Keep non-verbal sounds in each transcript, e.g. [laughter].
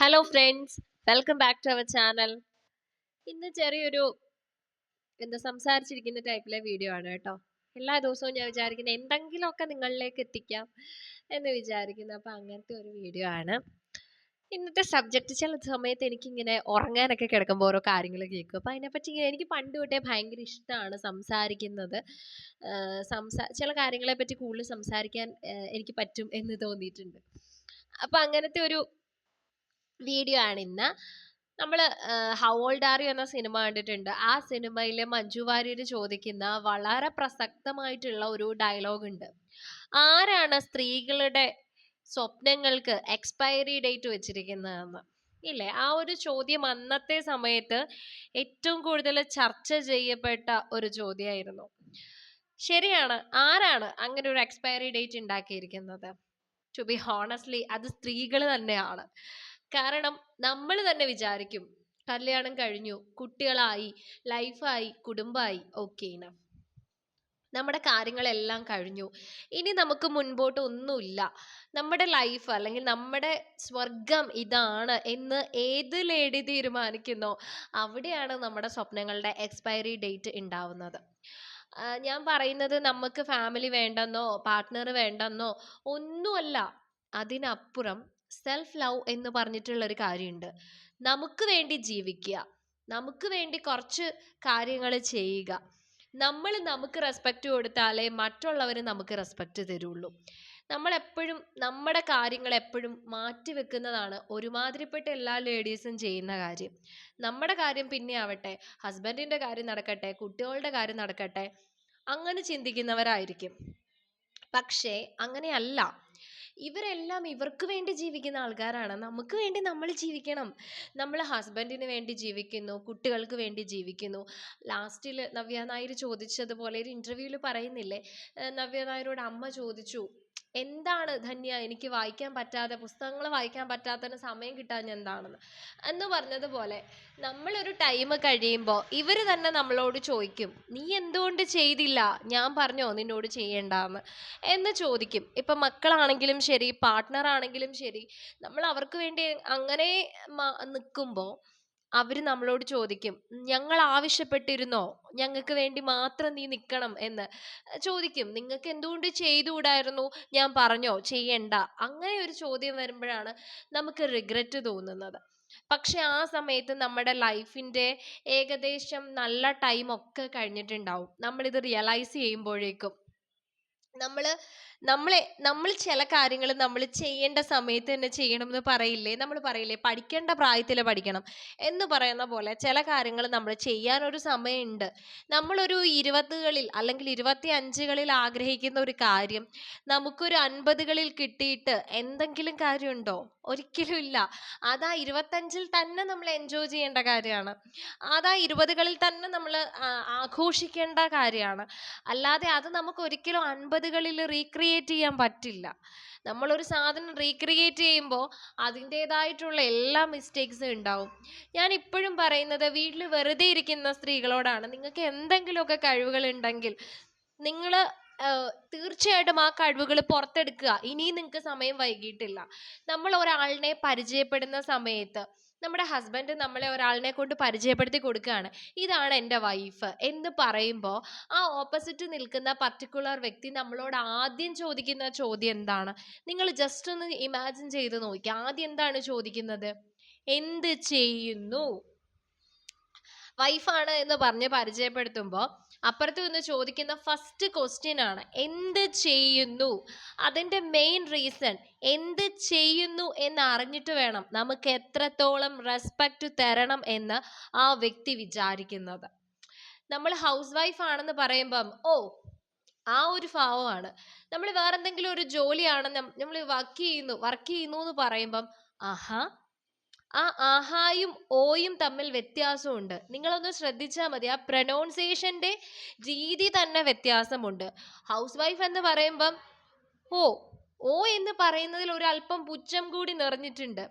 Hello friends welcome back to our channel ഇന്ന് ചെറിയൊരു എന്താ സംസാരിച്ചിരിക്കുന്ന ടൈപ്പിലെ വീഡിയോ ആണ് കേട്ടോ. എല്ലാ ദിവസവും ഞാൻ വിചാരിക്കുന്നത് എന്തെങ്കിലുമൊക്കെ നിങ്ങളിലേക്ക് എത്തിക്കാം എന്ന് വിചാരിക്കുന്നു. അപ്പം അങ്ങനത്തെ ഒരു വീഡിയോ ആണ്. ഇന്നത്തെ സബ്ജക്റ്റ് ചില സമയത്ത് എനിക്കിങ്ങനെ ഉറങ്ങാനൊക്കെ കിടക്കുമ്പോൾ ഓരോ കാര്യങ്ങൾ കേൾക്കും. അപ്പം അതിനെപ്പറ്റി ഇങ്ങനെ എനിക്ക് പണ്ട് തൊട്ടേ ഭയങ്കര ഇഷ്ടമാണ് സംസാരിക്കുന്നത്. സംസാ ചില കാര്യങ്ങളെപ്പറ്റി കൂടുതൽ സംസാരിക്കാൻ എനിക്ക് പറ്റും എന്ന് തോന്നിയിട്ടുണ്ട്. അപ്പം അങ്ങനത്തെ ഒരു വീഡിയോ ആണ് ഇന്ന്. നമ്മൾ ഹൗ ഓൾഡ് ആർ യു എന്ന സിനിമ കണ്ടിട്ടുണ്ട്. ആ സിനിമയിലെ മഞ്ജു വാര്യർ ചോദിക്കുന്ന വളരെ പ്രസക്തമായിട്ടുള്ള ഒരു ഡയലോഗ് ഉണ്ട്. ആരാണ് സ്ത്രീകളുടെ സ്വപ്നങ്ങൾക്ക് എക്സ്പയറി ഡേറ്റ് വെച്ചിരിക്കുന്നതെന്ന്? ഇല്ലേ? ആ ഒരു ചോദ്യം അന്നത്തെ സമയത്ത് ഏറ്റവും കൂടുതൽ ചർച്ച ചെയ്യപ്പെട്ട ഒരു ചോദ്യമായിരുന്നു. ശരിയാണ് ആരാണ് അങ്ങനെ ഒരു എക്സ്പയറി ഡേറ്റ് ഉണ്ടാക്കിയിരിക്കുന്നത്? ടു ബി ഹോണസ്റ്റ്ലി അത് സ്ത്രീകൾ തന്നെയാണ്. കാരണം നമ്മൾ തന്നെ വിചാരിക്കും കല്യാണം കഴിഞ്ഞു കുട്ടികളായി ലൈഫായി കുടുംബമായി ഓക്കെ നമ്മുടെ കാര്യങ്ങളെല്ലാം കഴിഞ്ഞു. ഇനി നമുക്ക് മുൻപോട്ട് ഒന്നുമില്ല. നമ്മുടെ ലൈഫ് അല്ലെങ്കിൽ നമ്മുടെ സ്വർഗം ഇതാണ് എന്ന് ഏത് ലേഡി തീരുമാനിക്കുന്നോ അവിടെയാണ് നമ്മുടെ സ്വപ്നങ്ങളുടെ എക്സ്പയറി ഡേറ്റ് ഉണ്ടാവുന്നത്. ഞാൻ പറയുന്നത് നമുക്ക് ഫാമിലി വേണ്ടെന്നോ പാർട്ട്ണർ വേണ്ടെന്നോ ഒന്നുമല്ല. അതിനപ്പുറം സെൽഫ് ലവ് എന്ന് പറഞ്ഞിട്ടുള്ള ഒരു കാര്യമുണ്ട്. നമുക്ക് വേണ്ടി ജീവിക്കുക. നമുക്ക് വേണ്ടി കുറച്ച് കാര്യങ്ങൾ ചെയ്യുക. നമ്മൾ നമുക്ക് റെസ്പെക്റ്റ് കൊടുത്താലേ മറ്റുള്ളവർ നമുക്ക് റെസ്പെക്റ്റ് തരുള്ളൂ. നമ്മൾ എപ്പോഴും നമ്മുടെ കാര്യങ്ങൾ എപ്പോഴും മാറ്റി വെക്കുന്നതാണ് ഒരുമാതിരിപ്പെട്ട എല്ലാ ലേഡീസും ചെയ്യുന്ന കാര്യം. നമ്മുടെ കാര്യം പിന്നെ ആവട്ടെ ഹസ്ബൻഡിന്റെ കാര്യം നടക്കട്ടെ കുട്ടികളുടെ കാര്യം നടക്കട്ടെ അങ്ങനെ ചിന്തിക്കുന്നവരായിരിക്കും. പക്ഷേ അങ്ങനെയല്ല. ഇവരെല്ലാം ഇവർക്ക് വേണ്ടി ജീവിക്കുന്ന ആൾക്കാരാണ്. നമുക്ക് വേണ്ടി നമ്മൾ ജീവിക്കണം. നമ്മൾ ഹസ്ബൻഡിന് വേണ്ടി ജീവിക്കുന്നു കുട്ടികൾക്ക് വേണ്ടി ജീവിക്കുന്നു. ലാസ്റ്റിൽ നവ്യ നായർ ചോദിച്ചതുപോലെ ഒരു ഇന്റർവ്യൂവിൽ പറയുന്നില്ലേ? നവ്യ നായരോട് അമ്മ ചോദിച്ചു എന്താണ് ധന്യ? എനിക്ക് വായിക്കാൻ പറ്റാതെ പുസ്തകങ്ങൾ വായിക്കാൻ പറ്റാത്തതിന് സമയം കിട്ടാൻ എന്താണെന്ന്. എന്ന് പറഞ്ഞതുപോലെ നമ്മളൊരു ടൈം കഴിയുമ്പോൾ ഇവർ തന്നെ നമ്മളോട് ചോദിക്കും നീ എന്തുകൊണ്ട് ചെയ്തില്ല? ഞാൻ പറഞ്ഞോ നിന്നോട് ചെയ്യണ്ടാന്ന്. എന്ന് ചോദിക്കും. ഇപ്പം മക്കളാണെങ്കിലും ശരി പാർട്ട്ണർ ആണെങ്കിലും ശരി നമ്മൾ അവർക്ക് വേണ്ടി അങ്ങനെ നിൽക്കുമ്പോൾ അവർ നമ്മളോട് ചോദിക്കും ഞങ്ങൾ ആവശ്യപ്പെട്ടിരുന്നോ? ഞങ്ങൾക്ക് വേണ്ടി മാത്രം നീ നിൽക്കണം എന്ന്. ചോദിക്കും നിങ്ങൾക്ക് എന്തുകൊണ്ട് ചെയ്തുകൂടായിരുന്നു? ഞാൻ പറഞ്ഞോ? ചെയ്യണ്ട. അങ്ങനെ ഒരു ചോദ്യം വരുമ്പോഴാണ് നമുക്ക് റിഗ്രറ്റ് തോന്നുന്നത്. പക്ഷെ ആ സമയത്ത് നമ്മുടെ ലൈഫിന്റെ ഏകദേശം നല്ല ടൈം ഒക്കെ കഴിഞ്ഞിട്ടുണ്ടാവും. ഇത് റിയലൈസ് ചെയ്യുമ്പോഴേക്കും. നമ്മൾ നമ്മളെ നമ്മൾ ചില കാര്യങ്ങൾ നമ്മൾ ചെയ്യേണ്ട സമയത്ത് തന്നെ ചെയ്യണം എന്ന് പറയില്ലേ? നമ്മൾ പറയില്ലേ പഠിക്കേണ്ട പ്രായത്തിൽ പഠിക്കണം എന്ന് പറയുന്ന പോലെ ചില കാര്യങ്ങൾ നമ്മൾ ചെയ്യാനൊരു സമയമുണ്ട്. നമ്മളൊരു ഇരുപതുകളിൽ അല്ലെങ്കിൽ ഇരുപത്തി അഞ്ചുകളിൽ ആഗ്രഹിക്കുന്ന ഒരു കാര്യം നമുക്കൊരു അൻപതുകളിൽ കിട്ടിയിട്ട് എന്തെങ്കിലും കാര്യമുണ്ടോ? ഒരിക്കലും ഇല്ല. അതാ ഇരുപത്തഞ്ചിൽ തന്നെ നമ്മൾ എൻജോയ് ചെയ്യേണ്ട കാര്യമാണ്. അതാ ഇരുപതുകളിൽ തന്നെ നമ്മൾ ആഘോഷിക്കേണ്ട കാര്യമാണ്. അല്ലാതെ അത് നമുക്ക് ഒരിക്കലും അൻപതുകളിൽ റീക്രിയേറ്റ് ചെയ്യാൻ പറ്റില്ല. നമ്മളൊരു സാധനം റീക്രിയേറ്റ് ചെയ്യുമ്പോൾ അതിന്റേതായിട്ടുള്ള എല്ലാ മിസ്റ്റേക്സും ഉണ്ടാവും. ഞാൻ ഇപ്പോഴും പറയുന്നത് വീട്ടിൽ വെറുതെ ഇരിക്കുന്ന സ്ത്രീകളോടാണ്. നിങ്ങൾക്ക് എന്തെങ്കിലുമൊക്കെ കഴിവുകൾ ഉണ്ടെങ്കിൽ നിങ്ങൾ തീർച്ചയായിട്ടും ആ കഴിവുകൾ പുറത്തെടുക്കുക. ഇനിയും നിങ്ങൾക്ക് സമയം വൈകിയിട്ടില്ല നമ്മൾ ഒരാളിനെ പരിചയപ്പെടുന്ന സമയത്ത് നമ്മുടെ ഹസ്ബൻഡ് നമ്മളെ ഒരാളിനെ കൊണ്ട് പരിചയപ്പെടുത്തി കൊടുക്കുകയാണ്. ഇതാണ് എന്റെ വൈഫ് എന്ന് പറയുമ്പോൾ ആ ഓപ്പോസിറ്റ് നിൽക്കുന്ന പർട്ടിക്കുലർ വ്യക്തി നമ്മളോട് ആദ്യം ചോദിക്കുന്ന ചോദ്യം എന്താണ്? നിങ്ങൾ ജസ്റ്റ് ഒന്ന് ഇമാജിൻ ചെയ്ത് നോക്കി. ആദ്യം എന്താണ് ചോദിക്കുന്നത്? എന്ത് ചെയ്യുന്നു? വൈഫാണ് എന്ന് പറഞ്ഞ് പരിചയപ്പെടുത്തുമ്പോൾ അപ്പുറത്ത് നിന്ന് ചോദിക്കുന്ന ഫസ്റ്റ് ക്വസ്റ്റ്യൻ ആണ് എന്ത് ചെയ്യുന്നു? അതിന്റെ മെയിൻ റീസൺ എന്ത് ചെയ്യുന്നു എന്ന് അറിഞ്ഞിട്ട് വേണം നമുക്ക് എത്രത്തോളം റെസ്പെക്റ്റ് തരണം എന്ന് ആ വ്യക്തി വിചാരിക്കുന്നത്. നമ്മൾ ഹൗസ് വൈഫ് ആണെന്ന് പറയുമ്പം ഓ ആ ഒരു ഭാവമാണ്. നമ്മൾ വേറെന്തെങ്കിലും ഒരു ജോലിയാണെന്ന് നമ്മൾ വർക്ക് ചെയ്യുന്നു വർക്ക് ചെയ്യുന്നു എന്ന് പറയുമ്പം ആഹാ ആ ആഹായും ഓയും തമ്മിൽ വ്യത്യാസമുണ്ട്. നിങ്ങളൊന്ന് ശ്രദ്ധിച്ചാൽ മതി. ആ പ്രൊനൗൺസിയേഷന്റെ രീതി തന്നെ വ്യത്യാസമുണ്ട്. ഹൗസ് വൈഫ് എന്ന് പറയുമ്പം ഓ ഓ എന്ന് പറയുന്നതിൽ ഒരു അല്പം പുച്ഛം കൂടി നിറഞ്ഞിട്ടുണ്ട്.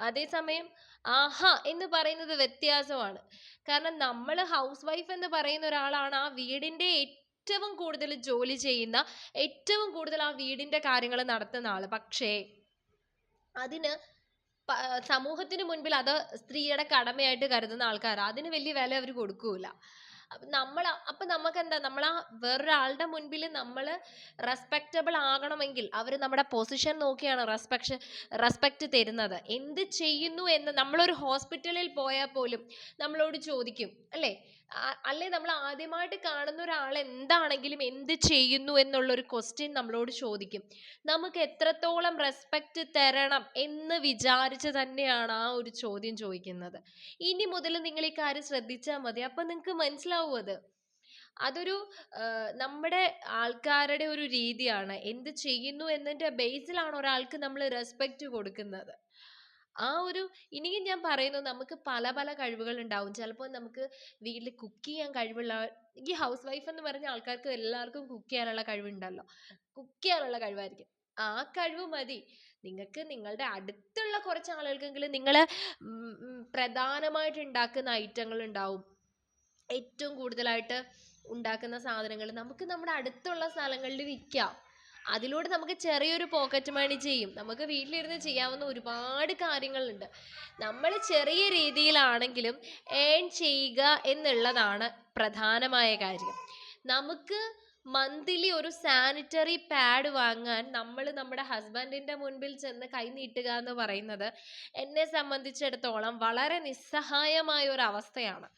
അതേസമയം ആഹ എന്ന് പറയുന്നത് വ്യത്യാസമാണ്. കാരണം നമ്മൾ ഹൗസ് വൈഫ് എന്ന് പറയുന്ന ഒരാളാണ് ആ വീടിന്റെ ഏറ്റവും കൂടുതൽ ജോലി ചെയ്യുന്ന ഏറ്റവും കൂടുതൽ ആ വീടിന്റെ കാര്യങ്ങൾ നടത്തുന്ന ആൾ പക്ഷേ അതിന് സമൂഹത്തിന് മുൻപിൽ അത് സ്ത്രീയുടെ കടമയായിട്ട് കരുതുന്ന ആൾക്കാരാ. അതിന് വലിയ വില അവർ കൊടുക്കൂല. നമ്മൾ അപ്പൊ നമുക്ക് എന്താ ആ വേറൊരാളുടെ മുൻപിൽ നമ്മൾ റെസ്പെക്റ്റബിൾ ആകണമെങ്കിൽ അവർ നമ്മുടെ പൊസിഷൻ നോക്കിയാണ് റെസ്പെക്ഷൻ റെസ്പെക്റ്റ് തരുന്നത്. എന്ത് ചെയ്യുന്നു എന്ന് നമ്മളൊരു ഹോസ്പിറ്റലിൽ പോയാൽ പോലും നമ്മളോട് ചോദിക്കും അല്ലെ? അല്ലേ നമ്മൾ ആദ്യമായിട്ട് കാണുന്ന ഒരാൾ എന്താണെങ്കിലും എന്ത് ചെയ്യുന്നു എന്നുള്ള ഒരു ക്വസ്റ്റ്യൻ നമ്മളോട് ചോദിക്കും. നമുക്ക് എത്രത്തോളം റെസ്പെക്ട് തരണം എന്ന് വിചാരിച്ച് തന്നെയാണ് ആ ഒരു ചോദ്യം ചോദിക്കുന്നത്. ഇനി മുതൽ നിങ്ങൾ ഈ കാര്യം ശ്രദ്ധിച്ചാൽ മതി. അപ്പൊ നിങ്ങൾക്ക് മനസ്സിലാവും അത് അതൊരു നമ്മുടെ ആൾക്കാരുടെ ഒരു രീതിയാണ്. എന്ത് ചെയ്യുന്നു എന്നതിന്റെ ബേസിലാണ് ഒരാൾക്ക് നമ്മൾ റെസ്പെക്റ്റ് കൊടുക്കുന്നത്. ആ ഒരു ഇനിയും ഞാൻ പറയുന്നു നമുക്ക് പല പല കഴിവുകൾ ഉണ്ടാവും. ചിലപ്പോൾ നമുക്ക് വീട്ടിൽ കുക്ക് ചെയ്യാൻ കഴിവുള്ള ഈ ഹൗസ് വൈഫ് എന്ന് പറഞ്ഞ ആൾക്കാർക്ക് എല്ലാവർക്കും കുക്ക് ചെയ്യാനുള്ള കഴിവുണ്ടല്ലോ. കുക്ക് ചെയ്യാനുള്ള കഴിവായിരിക്കും. ആ കഴിവ് മതി. നിങ്ങൾക്ക് നിങ്ങളുടെ അടുത്തുള്ള കുറച്ച് ആളുകൾക്കെങ്കിലും നിങ്ങൾ പ്രധാനമായിട്ട് ഉണ്ടാക്കുന്ന ഐറ്റങ്ങൾ ഉണ്ടാവും. ഏറ്റവും കൂടുതലായിട്ട് ഉണ്ടാക്കുന്ന സാധനങ്ങൾ. നമുക്ക് നമ്മുടെ അടുത്തുള്ള സ്ഥലങ്ങളിൽ വിൽക്കാം. അതിലൂടെ നമുക്ക് ചെറിയൊരു പോക്കറ്റ് മണി ചെയ്യും. നമുക്ക് വീട്ടിലിരുന്ന് ചെയ്യാവുന്ന ഒരുപാട് കാര്യങ്ങളുണ്ട്. നമ്മൾ ചെറിയ രീതിയിലാണെങ്കിലും ഏൺ ചെയ്യുക എന്നുള്ളതാണ് പ്രധാനമായ കാര്യം. നമുക്ക് മന്ത്ലി ഒരു സാനിറ്ററി പാഡ് വാങ്ങാൻ നമ്മൾ നമ്മുടെ ഹസ്ബൻഡിന്റെ മുൻപിൽ ചെന്ന് കൈ നീട്ടുക എന്ന് പറയുന്നത് എന്നെ സംബന്ധിച്ചിടത്തോളം വളരെ നിസ്സഹായമായ ഒരു അവസ്ഥയാണ്.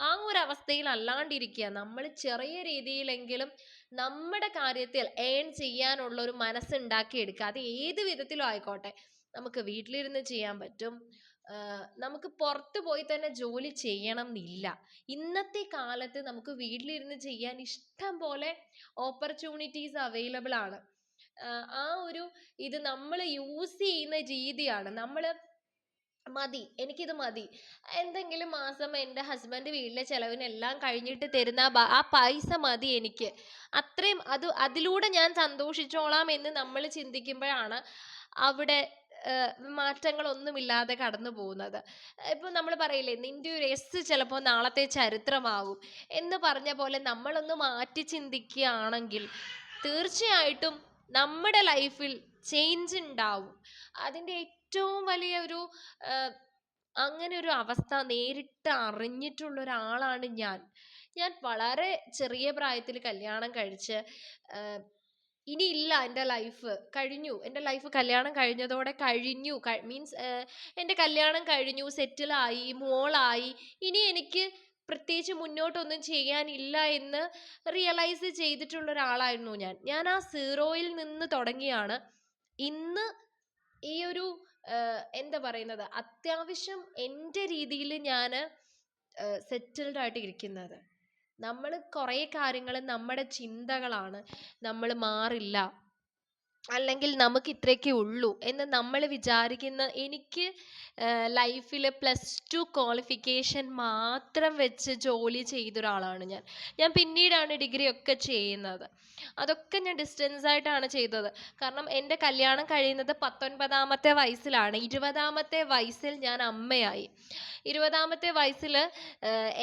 ആ ഒരു അവസ്ഥയിൽ അല്ലാണ്ടിരിക്കുക. നമ്മൾ ചെറിയ രീതിയിലെങ്കിലും നമ്മുടെ കാര്യത്തിൽ ഏൺ ചെയ്യാനുള്ള ഒരു മനസ്സുണ്ടാക്കിയെടുക്കുക അത് ഏത് വിധത്തിലും ആയിക്കോട്ടെ. നമുക്ക് വീട്ടിലിരുന്ന് ചെയ്യാൻ പറ്റും. നമുക്ക് പുറത്ത് പോയി തന്നെ ജോലി ചെയ്യണം എന്നില്ല ഇന്നത്തെ കാലത്ത് നമുക്ക് വീട്ടിലിരുന്ന് ചെയ്യാൻ ഇഷ്ടം പോലെ ഓപ്പർച്യൂണിറ്റീസ് അവൈലബിൾ ആണ്. ആ ഒരു ഇത് നമ്മൾ യൂസ് ചെയ്യുന്ന രീതിയാണ്. നമ്മൾ മതി എനിക്കിത് മതി. എന്തെങ്കിലും മാസം എന്റെ ഹസ്ബൻഡ് വീട്ടിലെ ചിലവിനെല്ലാം കഴിഞ്ഞിട്ട് തരുന്ന ആ പൈസ മതി എനിക്ക്. അത്രയും അത് അതിലൂടെ ഞാൻ സന്തോഷിച്ചോളാം എന്ന് നമ്മൾ ചിന്തിക്കുമ്പോഴാണ് അവിടെ മാറ്റങ്ങളൊന്നുമില്ലാതെ കടന്നു പോകുന്നത്. ഇപ്പൊ നമ്മൾ പറയില്ലേ നിന്റെ ഒരു എസ് ചിലപ്പോൾ നാളത്തെ ചരിത്രമാകും എന്ന് പറഞ്ഞ പോലെ നമ്മളൊന്ന് മാറ്റി ചിന്തിക്കുകയാണെങ്കിൽ തീർച്ചയായിട്ടും നമ്മുടെ ലൈഫിൽ ചേഞ്ച് ഉണ്ടാവും അതിന്റെ ഏറ്റവും വലിയ ഒരു അങ്ങനെ ഒരു അവസ്ഥ നേരിട്ട് അറിഞ്ഞിട്ടുള്ള ഒരാളാണ് ഞാൻ. ഞാൻ വളരെ ചെറിയ പ്രായത്തിൽ കല്യാണം കഴിച്ച് ഇനിയില്ല എന്റെ ലൈഫ്. കഴിഞ്ഞു. എന്റെ ലൈഫ് കല്യാണം കഴിഞ്ഞതോടെ കഴിഞ്ഞു. മീൻസ് എന്റെ കല്യാണം കഴിഞ്ഞു സെറ്റിലായി മോളായി. ഇനി എനിക്ക് പ്രത്യേകിച്ച് മുന്നോട്ടൊന്നും ചെയ്യാനില്ല എന്ന് റിയലൈസ് ചെയ്തിട്ടുള്ള ഒരാളായിരുന്നു ഞാൻ. ഞാൻ ആ സീറോയിൽ നിന്ന് തുടങ്ങിയാണ്. ഇന്ന് ഈ ഒരു എന്താ പറയുന്നത് അത്യാവശ്യം എന്റെ രീതിയിൽ ഞാൻ സെറ്റിൽഡ് ആയിട്ട് ഇരിക്കുന്നത്. നമ്മൾ കുറേ കാര്യങ്ങൾ നമ്മുടെ ചിന്തകളാണ്. നമ്മൾ മാറില്ല. അല്ലെങ്കിൽ നമുക്ക് ഇത്രയൊക്കെ ഉള്ളൂ എന്ന് നമ്മൾ വിചാരിക്കുന്ന എനിക്ക് ലൈഫിൽ പ്ലസ് ടു ക്വാളിഫിക്കേഷൻ മാത്രം വെച്ച് ജോലി ചെയ്ത ഒരാളാണ് ഞാൻ. ഞാൻ പിന്നീടാണ് ഡിഗ്രി ഒക്കെ ചെയ്യുന്നത്. അതൊക്കെ ഞാൻ ഡിസ്റ്റൻസ് ആയിട്ടാണ് ചെയ്തത്. കാരണം എന്റെ കല്യാണം കഴിയുന്നത് പത്തൊൻപതാമത്തെ വയസ്സിലാണ്. ഇരുപതാമത്തെ വയസ്സിൽ ഞാൻ അമ്മയായി. ഇരുപതാമത്തെ വയസ്സിൽ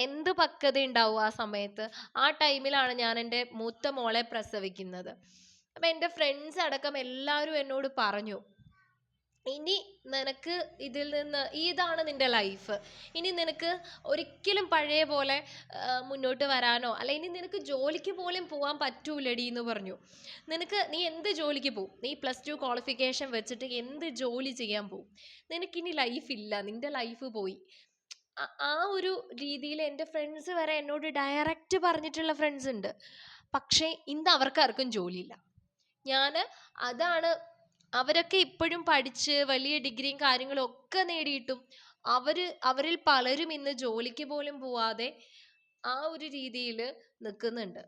എന്ത് പക്വത ഉണ്ടാവും ആ സമയത്ത്? ആ ടൈമിലാണ് ഞാൻ എന്റെ മൂത്ത മോളെ പ്രസവിക്കുന്നത്. അപ്പം എന്റെ ഫ്രണ്ട്സ് അടക്കം എല്ലാവരും എന്നോട് പറഞ്ഞു ഇനി നിനക്ക് ഇതിൽ നിന്ന് ഇതാണ് നിന്റെ ലൈഫ് ഇനി നിനക്ക് ഒരിക്കലും പഴയ പോലെ മുന്നോട്ട് വരാനോ അല്ല ഇനി നിനക്ക് ജോലിക്ക് പോലും പോകാൻ പറ്റൂലടി എന്ന് പറഞ്ഞു. നിനക്ക് നീ എന്ത് ജോലിക്ക് പോവും? നീ പ്ലസ് ടു ക്വാളിഫിക്കേഷൻ വെച്ചിട്ട് എന്ത് ജോലി ചെയ്യാൻ പോവും? നിനക്കിനി ലൈഫ് ഇല്ല നിന്റെ ലൈഫ് പോയി. ആ ഒരു രീതിയിൽ എന്റെ ഫ്രണ്ട്സ് വരെ എന്നോട് ഡയറക്റ്റ് പറഞ്ഞിട്ടുള്ള ഫ്രണ്ട്സ് ഉണ്ട്. പക്ഷേ ഇന്ന് അവർക്കാർക്കും ജോലിയില്ല ഞാൻ അതാണ് അവരൊക്കെ ഇപ്പോഴും പഠിച്ച് വലിയ ഡിഗ്രിയും കാര്യങ്ങളും ഒക്കെ നേടിയിട്ടും അവർ അവരിൽ പലരും ഇന്ന് ജോലിക്ക് പോലും പോവാതെ ആ ഒരു രീതിയിൽ നിൽക്കുന്നുണ്ട്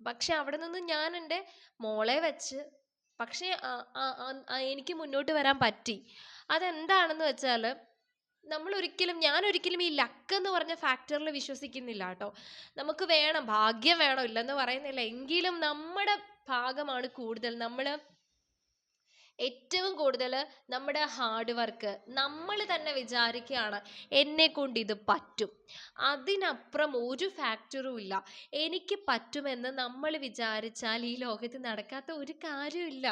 പക്ഷെ അവിടെ നിന്ന് ഞാൻ എന്റെ മോളെ വെച്ച് പക്ഷേ എനിക്ക് മുന്നോട്ട് വരാൻ പറ്റി. അതെന്താണെന്ന് വെച്ചാൽ നമ്മൾ ഒരിക്കലും ഞാൻ ഒരിക്കലും ഈ ലക്ക് എന്ന് പറഞ്ഞ ഫാക്ടറിൽ വിശ്വസിക്കുന്നില്ല കേട്ടോ. നമുക്ക് വേണം ഭാഗ്യം വേണം ഇല്ലെന്ന് പറയുന്നില്ല. എങ്കിലും നമ്മുടെ ഭാഗമാണ് കൂടുതൽ. നമ്മൾ ഏറ്റവും കൂടുതൽ നമ്മുടെ ഹാർഡ് വർക്ക് നമ്മൾ തന്നെ വിചാരിക്കുകയാണ് എന്നെ കൊണ്ട് ഇത് പറ്റും. അതിനപ്പുറം ഒരു ഫാക്ടറും ഇല്ല. എനിക്ക് പറ്റുമെന്ന് നമ്മൾ വിചാരിച്ചാൽ ഈ ലോകത്ത് നടക്കാത്ത ഒരു കാര്യമില്ല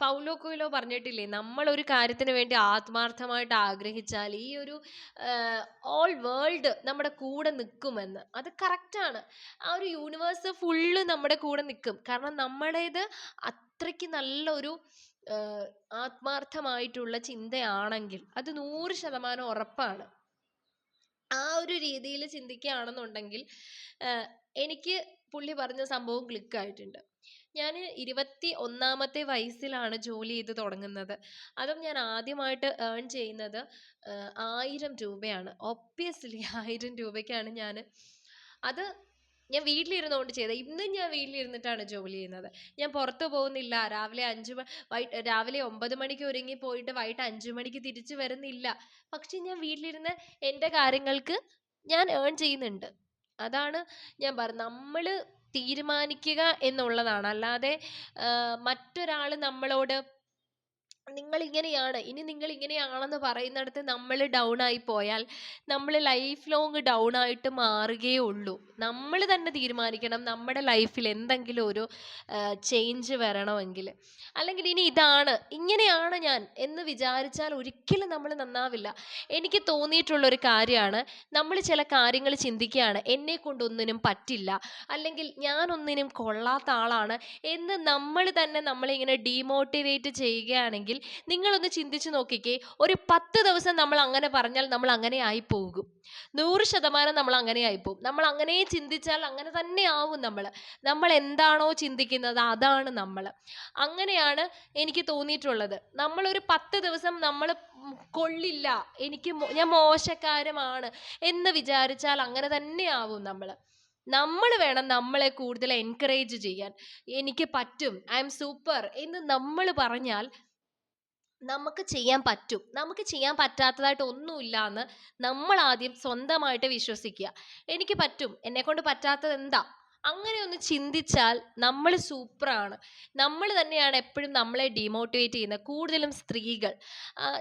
പൗലോ കൊയിലോ പറഞ്ഞിട്ടില്ലേ നമ്മൾ ഒരു കാര്യത്തിന് വേണ്ടി ആത്മാർത്ഥമായിട്ട് ആഗ്രഹിച്ചാൽ ഈ ഒരു ഓൾ വേൾഡ് നമ്മുടെ കൂടെ നിൽക്കുമെന്ന്. അത് കറക്റ്റാണ് ആ ഒരു യൂണിവേഴ്സ് ഫുള്ള് നമ്മുടെ കൂടെ നിൽക്കും. കാരണം നമ്മുടേത് അത്രയ്ക്ക് നല്ലൊരു ആത്മാർത്ഥമായിട്ടുള്ള ചിന്തയാണെങ്കിൽ അത് നൂറ് ശതമാനം ഉറപ്പാണ്. ആ ഒരു രീതിയിൽ ചിന്തിക്കുകയാണെന്നുണ്ടെങ്കിൽ എനിക്ക് പുള്ളി പറഞ്ഞ സംഭവം ക്ലിക്ക് ആയിട്ടുണ്ട്. ഞാൻ ഇരുപത്തി ഒന്നാമത്തെ വയസ്സിലാണ് ജോലി ചെയ്ത് തുടങ്ങുന്നത്. അതും ഞാൻ ആദ്യമായിട്ട് ഏൺ ചെയ്യുന്നത് ആയിരം രൂപയാണ്. ഒബ്വിയസ്ലി [laughs] ആയിരം രൂപയ്ക്കാണ് ഞാൻ അത് ഞാൻ വീട്ടിലിരുന്നുകൊണ്ട് ചെയ്ത ഇന്നും ഞാൻ വീട്ടിലിരുന്നിട്ടാണ് ജോലി ചെയ്യുന്നത്. ഞാൻ പുറത്തു പോകുന്നില്ല. രാവിലെ അഞ്ച് വൈകിട്ട് രാവിലെ ഒമ്പത് മണിക്ക് ഒരുങ്ങി പോയിട്ട് വൈകിട്ട് അഞ്ച് മണിക്ക് തിരിച്ചു വരുന്നില്ല. പക്ഷെ ഞാൻ വീട്ടിലിരുന്ന് എന്റെ കാര്യങ്ങൾക്ക് ഞാൻ ഏൺ ചെയ്യുന്നുണ്ട്. അതാണ് ഞാൻ പറഞ്ഞത്. നമ്മൾ തീരുമാനിക്കുക എന്നുള്ളതാണ്. അല്ലാതെ മറ്റൊരാൾ നമ്മളോട് നിങ്ങൾ ഇങ്ങനെയാണ് ഇനി നിങ്ങൾ ഇങ്ങനെയാണെന്ന് പറയുന്നിടത്ത് നമ്മൾ ഡൗൺ ആയി പോയാൽ നമ്മൾ ലൈഫ് ലോങ് ഡൗൺ ആയിട്ട് മാറുകയേ ഉള്ളൂ. നമ്മൾ തന്നെ തീരുമാനിക്കണം നമ്മുടെ ലൈഫിൽ എന്തെങ്കിലും ഒരു ചേഞ്ച് വരണമെങ്കിൽ. അല്ലെങ്കിൽ ഇനി ഇതാണ് ഇങ്ങനെയാണ് ഞാൻ എന്ന് വിചാരിച്ചാൽ ഒരിക്കലും നമ്മൾ നന്നാവില്ല. എനിക്ക് തോന്നിയിട്ടുള്ള ഒരു കാര്യമാണ് നമ്മൾ ചില കാര്യങ്ങൾ ചിന്തിക്കുകയാണ് എന്നെ കൊണ്ടൊന്നിനും പറ്റില്ല. അല്ലെങ്കിൽ ഞാൻ ഒന്നിനും കൊള്ളാത്ത ആളാണ്. എന്ന് നമ്മൾ തന്നെ നമ്മളിങ്ങനെ ഡീമോട്ടിവേറ്റ് ചെയ്യുകയാണെങ്കിൽ നിങ്ങളൊന്ന് ചിന്തിച്ചു നോക്കിക്കേ. ഒരു പത്ത് ദിവസം നമ്മൾ അങ്ങനെ പറഞ്ഞാൽ നമ്മൾ അങ്ങനെ ആയി പോകും നൂറ് ശതമാനം നമ്മൾ അങ്ങനെ ആയിപ്പോവും നമ്മൾ അങ്ങനെ ചിന്തിച്ചാൽ അങ്ങനെ തന്നെ ആവും നമ്മൾ. നമ്മൾ എന്താണോ ചിന്തിക്കുന്നത് അതാണ് നമ്മൾ. അങ്ങനെയാണ് എനിക്ക് തോന്നിയിട്ടുള്ളത്. നമ്മളൊരു പത്ത് ദിവസം നമ്മൾ കൊള്ളില്ല. എനിക്ക് ഞാൻ മോശക്കാരമാണ് എന്ന് വിചാരിച്ചാൽ അങ്ങനെ തന്നെ ആവും നമ്മൾ. നമ്മൾ വേണം നമ്മളെ കൂടുതൽ എൻകറേജ് ചെയ്യാൻ. എനിക്ക് പറ്റും. ഐ എം സൂപ്പർ എന്ന് നമ്മൾ പറഞ്ഞാൽ നമുക്ക് ചെയ്യാൻ പറ്റും. നമുക്ക് ചെയ്യാൻ പറ്റാത്തതായിട്ട് ഒന്നുമില്ല എന്ന് നമ്മൾ ആദ്യം സ്വന്തമായിട്ട് വിശ്വസിക്കുക. എനിക്ക് പറ്റും. എന്നെ കൊണ്ട് പറ്റാത്തത് എന്താ അങ്ങനെ ഒന്ന് ചിന്തിച്ചാൽ നമ്മൾ സൂപ്പറാണ് നമ്മൾ തന്നെയാണ് എപ്പോഴും നമ്മളെ ഡീമോട്ടിവേറ്റ് ചെയ്യുന്നത്. കൂടുതലും സ്ത്രീകൾ.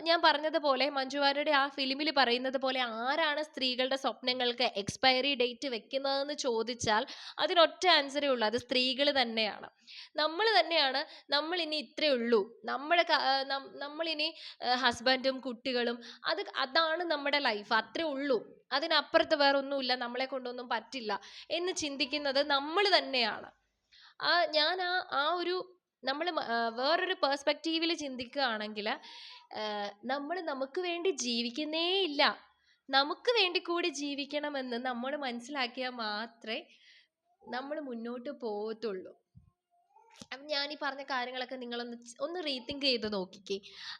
ഞാൻ പറഞ്ഞതുപോലെ മഞ്ജുവാരയുടെ ആ ഫിലിമിൽ പറയുന്നത് പോലെ ആരാണ് സ്ത്രീകളുടെ സ്വപ്നങ്ങൾക്ക് എക്സ്പയറി ഡേറ്റ് വെക്കുന്നതെന്ന് ചോദിച്ചാൽ അതിനൊറ്റ ആൻസറേ ഉള്ളൂ. അത് സ്ത്രീകൾ തന്നെയാണ്. നമ്മൾ തന്നെയാണ് നമ്മൾ ഇനി ഇത്രേ ഉള്ളൂ. നമ്മുടെ നമ്മളിനി ഹസ്ബൻഡും കുട്ടികളും അത് അതാണ് നമ്മുടെ ലൈഫ് അത്രേ ഉള്ളൂ. അതിനപ്പുറത്ത് വേറെ ഒന്നുമില്ല നമ്മളെ കൊണ്ടൊന്നും പറ്റില്ല എന്ന് ചിന്തിക്കുന്നത് നമ്മൾ തന്നെയാണ്. ആ ഞാൻ ആ ആ ഒരു നമ്മൾ വേറൊരു പേഴ്സ്പെക്റ്റീവിൽ ചിന്തിക്കുകയാണെങ്കിൽ നമ്മൾ നമുക്ക് വേണ്ടി ജീവിക്കുന്നേ ഇല്ല. നമുക്ക് വേണ്ടി കൂടി ജീവിക്കണമെന്ന് നമ്മൾ മനസ്സിലാക്കിയാൽ മാത്രമേ നമ്മൾ മുന്നോട്ട് പോകത്തുള്ളൂ അപ്പം ഞാൻ ഈ പറഞ്ഞ കാര്യങ്ങളൊക്കെ നിങ്ങളൊന്ന് ഒന്ന് റീതിങ്ക് ചെയ്ത് നോക്കിക്കേ.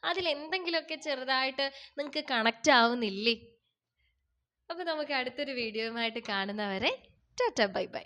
അതിൽ എന്തെങ്കിലുമൊക്കെ ചെറുതായിട്ട് നിങ്ങൾക്ക് കണക്റ്റ് ആവുന്നില്ലേ? അപ്പോൾ നമുക്ക് അടുത്തൊരു വീഡിയോയുമായിട്ട് കാണുന്നവരെ ടാറ്റ ബൈ ബൈ.